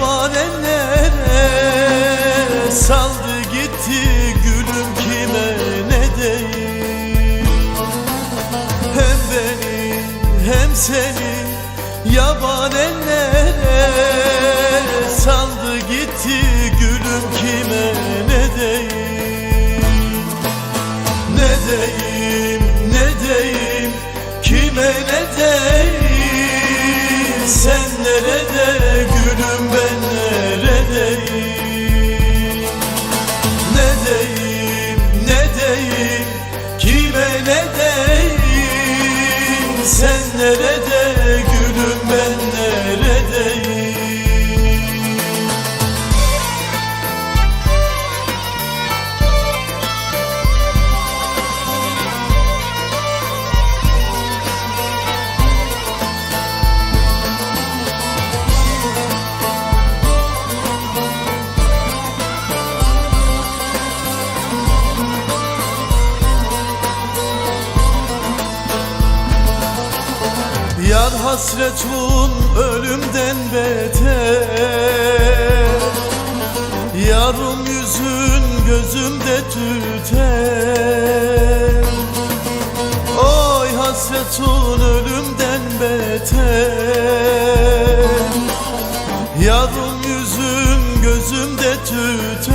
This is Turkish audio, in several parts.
yaban ellere Saldı gitti gülüm kime ne deyim Hem beni hem seni yaban ellere Saldı gitti gülüm kime ne deyim Ne deyim ne deyim kime ne deyim Sen nerede Yar hasretun ölümden beter. Yarım yüzün gözümde tüter. Oy hasretun ölümden beter. Yarım yüzün gözümde tüter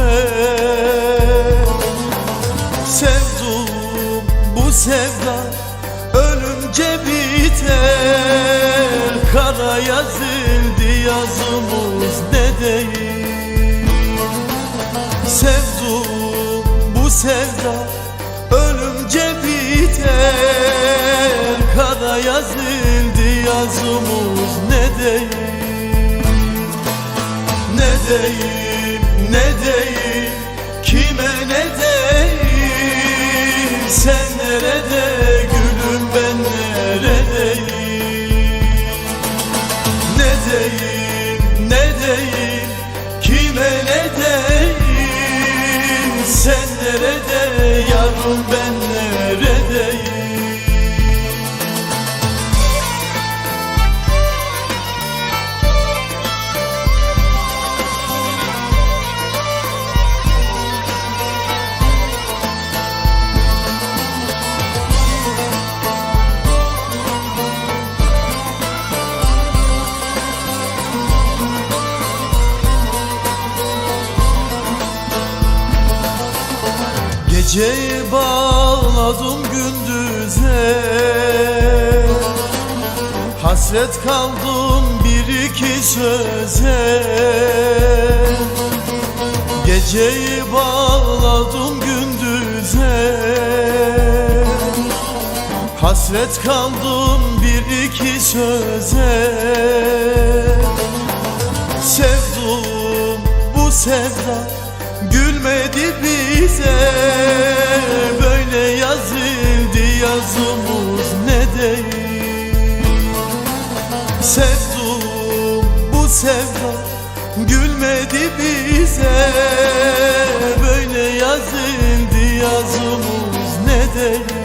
Kara yazıldı yazımız ne değil Ne deyim ne deyim? Kime ne deyim? Sen nerede gülüm ben neredeyim? Ne deyim ne deyim? Kime ne deyim? Sen nerede yarım ben neredeyim bağladım gündüze. Hasret kaldım bir iki söze. Geceyi bağladım gündüze. Hasret kaldım bir iki söze. Sevdum bu sevda gülmedi bize. Böyle yazıldı yazımız ne değil Sevdum bu sevda gülmedi bize. Böyle yazıldı yazımız ne değil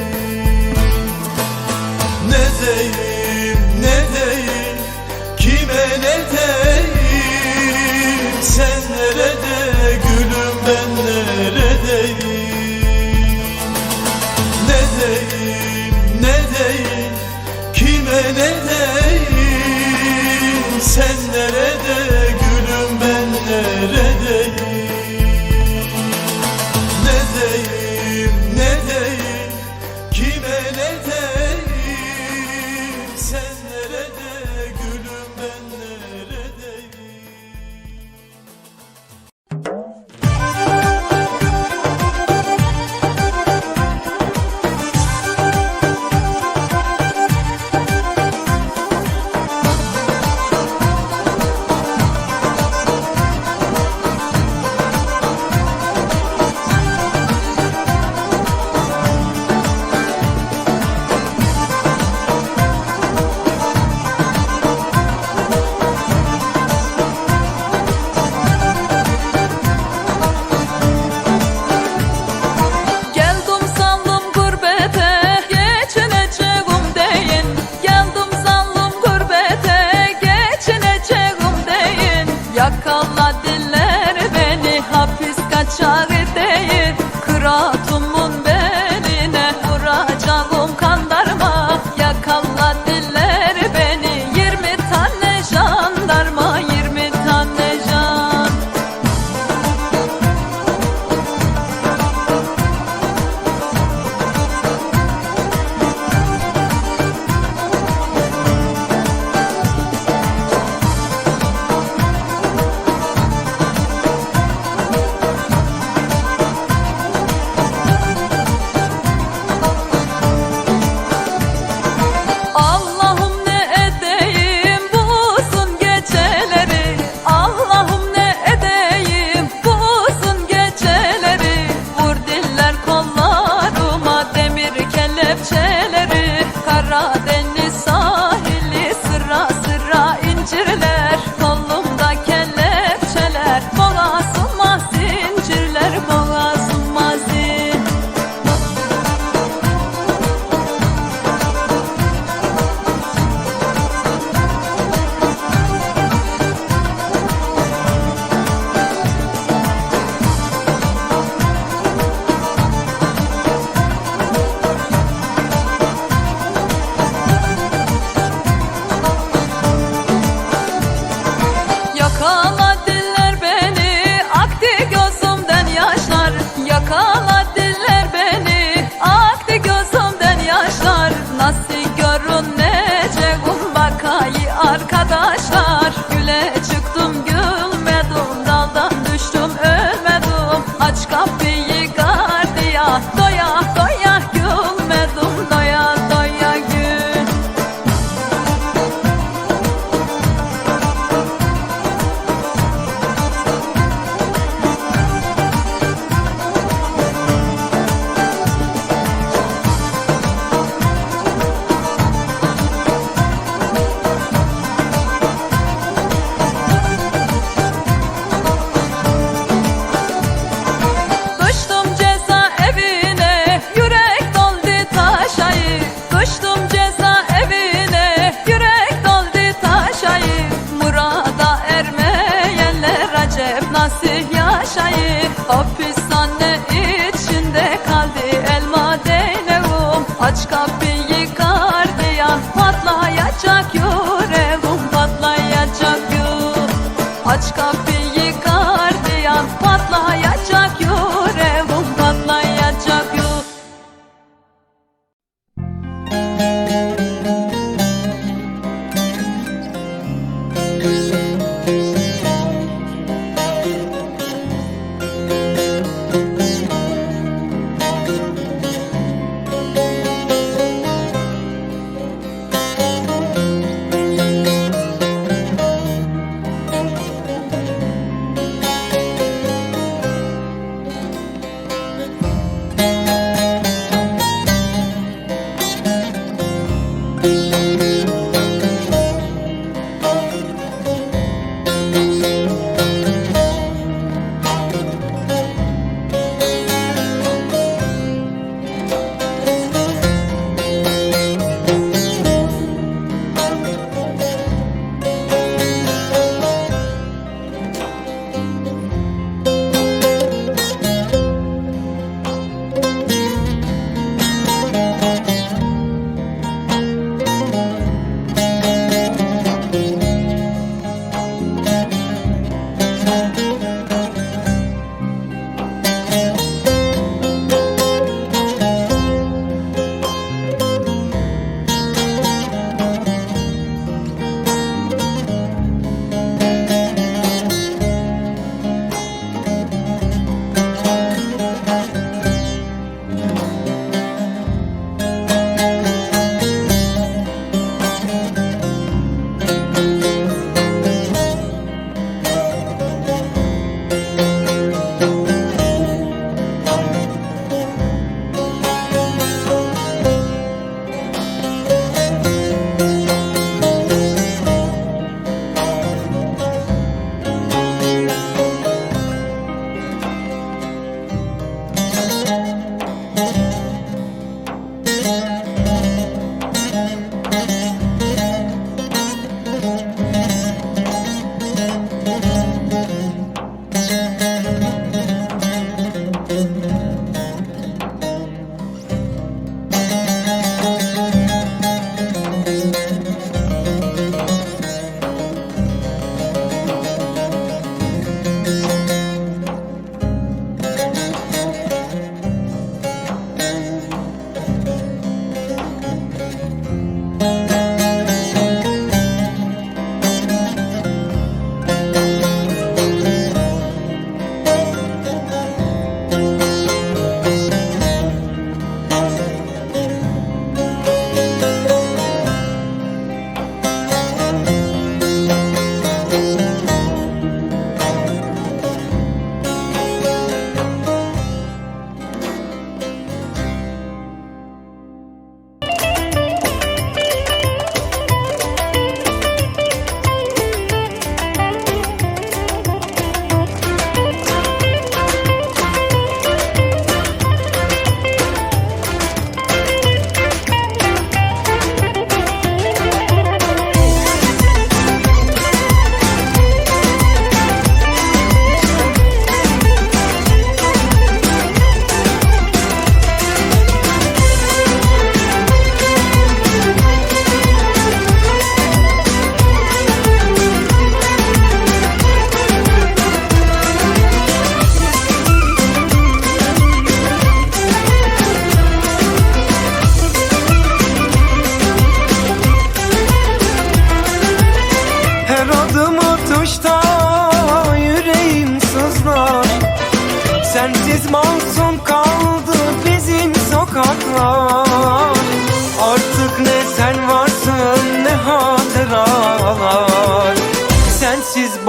Allah'ım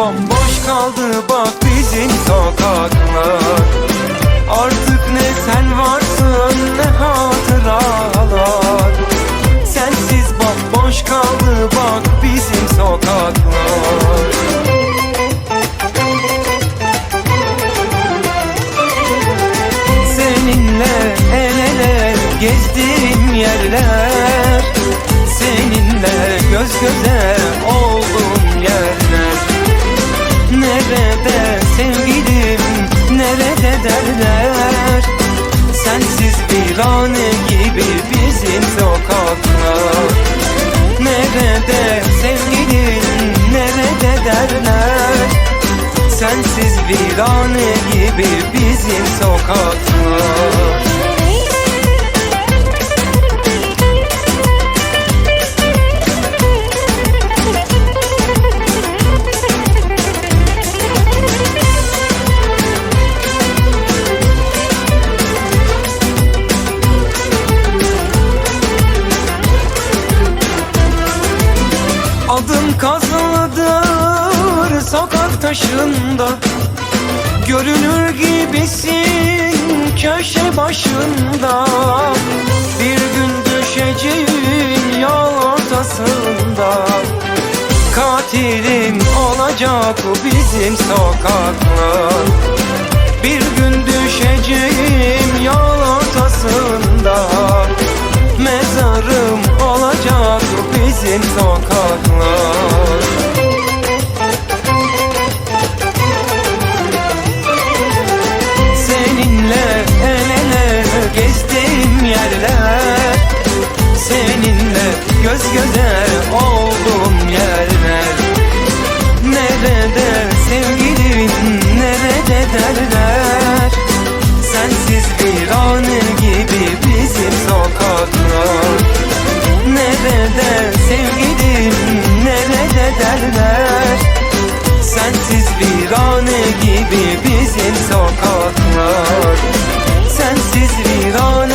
bomboş kaldı bak bizim sokaklar. Artık ne sen varsın ne hatıralar. Sensiz bomboş kaldı bak bizim sokaklar. Seninle el ele gezdiğim yerler Seninle göz göze gibi bizim sokaklar Adım kazılıdır sokak taşında Görünür gibisin köşe başında. Bir gün düşeceğin yol ortasında. Katilim olacak bu bizim sokaklar Bir gün düşeceğim yol ortasında. Mezarım olacak bu bizim sokaklar yerler Seninle göz göze olduğum yerler Nerede sevgilim nerede derler? Sensiz bir an gibi bizim sokaklar. Nerede sevgilim nerede derler? Sensiz bir an gibi bizim sokaklar. Sensiz bir an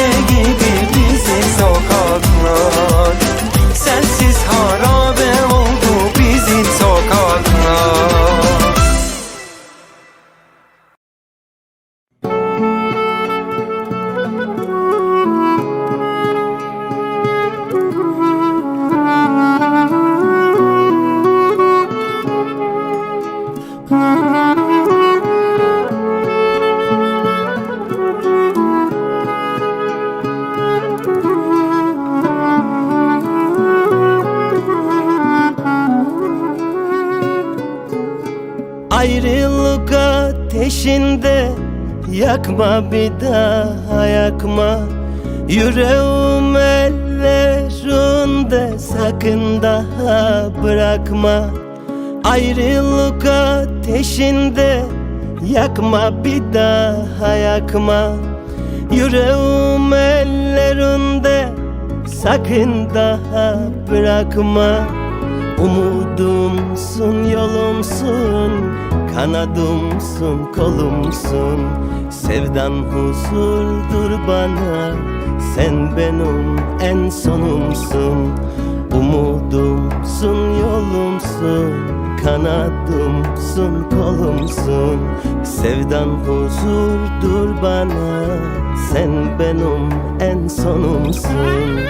yakma bir daha yakma. Yüreğim ellerinde sakın daha bırakma. Ayrılık ateşinde yakma bir daha yakma. Yüreğim ellerinde sakın daha bırakma. Umudumsun, yolumsun, kanadımsın, kolumsun. Sevdan huzurdur bana, sen benim en sonumsun. Umudumsun, yolumsun, kanadımsın, kolumsun. Sevdan huzurdur bana, sen benim en sonumsun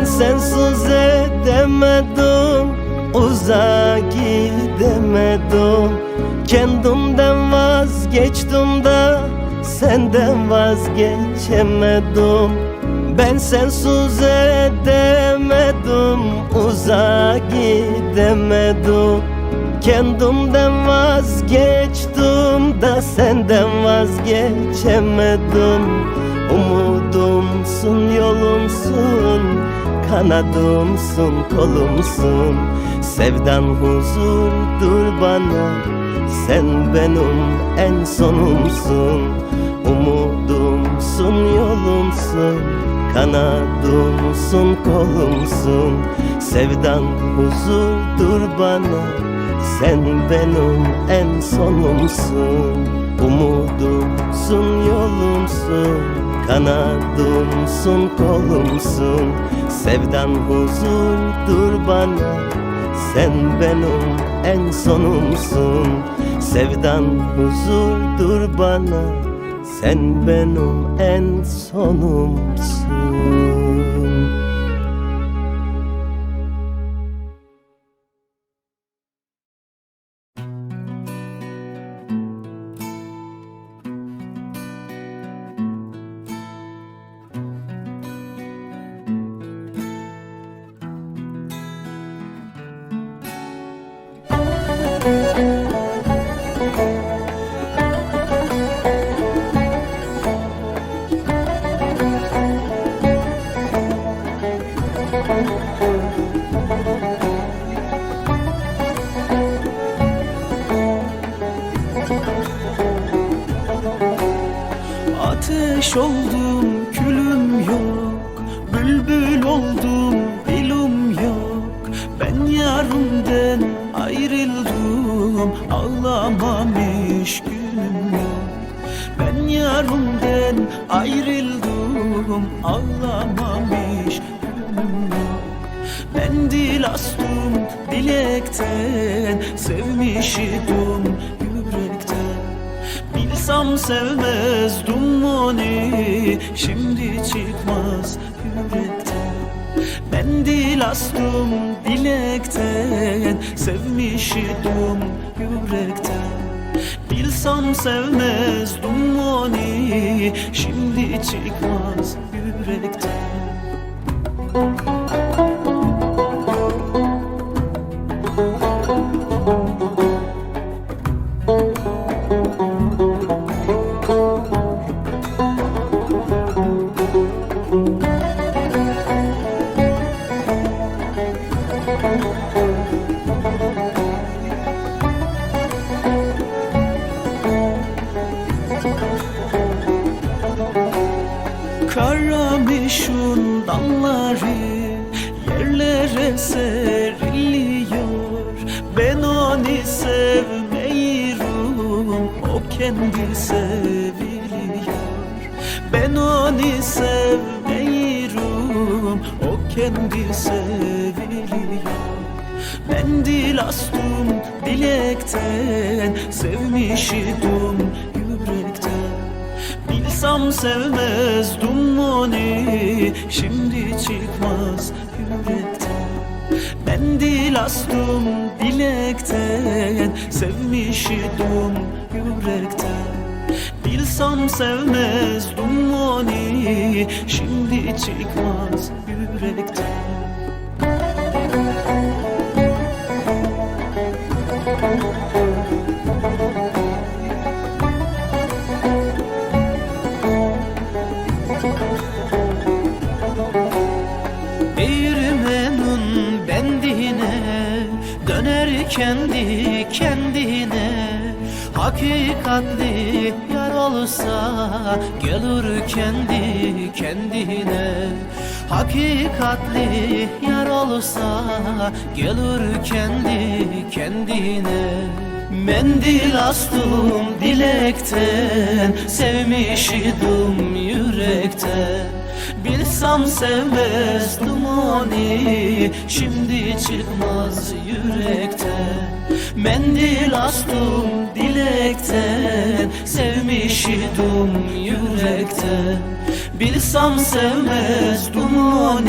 Ben sensiz edemedim Uzağa gidemedim Kendimden vazgeçtim da Senden vazgeçemedim. Ben sensiz edemedim Uzağa gidemedim Kendimden vazgeçtim da Senden vazgeçemedim. Umudumsun, yolumsun Kanadımsın, kolumsun. Sevdan huzurdur dur bana Sen benim en sonumsun. Umudumsun yolumsun Kanadımsın kolumsun. Sevdan huzurdur bana Sen benim en sonumsun. Umudumsun yolumsun Kanadımsın kolumsun. Sevdan huzurdur bana. Sen benim en sonumsun. Sevdan huzurdur bana. Sen benim en sonumsun ayrıldım Ağlamamış günüm Ben yarımden ayrıldım Ağlamamış günüm yok. Ben dil astım dilekten Sevmiş idim yürekten. Bilsem sevmezdim onu Şimdi çıkmaz Ben dil astım dilekten Sevmiş idim yürekten. Bilsem sevmezdim onu Şimdi çıkmaz yürekten dilekten Sevmiş idim yürekten. Bilsem sevmezdim onu Şimdi çıkmaz yürekten. Ben dil astım dilekten Sevmiş idim yürekten. Bilsem sevmezdim onu Şimdi çıkmaz yürekten kendi kendine Hakikatli yar olsa Gelir kendi kendine. Hakikatli yar olsa Gelir kendi kendine. Mendil astım dilekten Sevmiş idim yürekten. Bilsem sevmezdim onu Şimdi çıkmaz yürekten Mendil astım dilekten Sevmiş idim yürekten Bilsem sevmezdim onu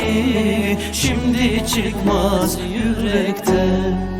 Şimdi çıkmaz yürekten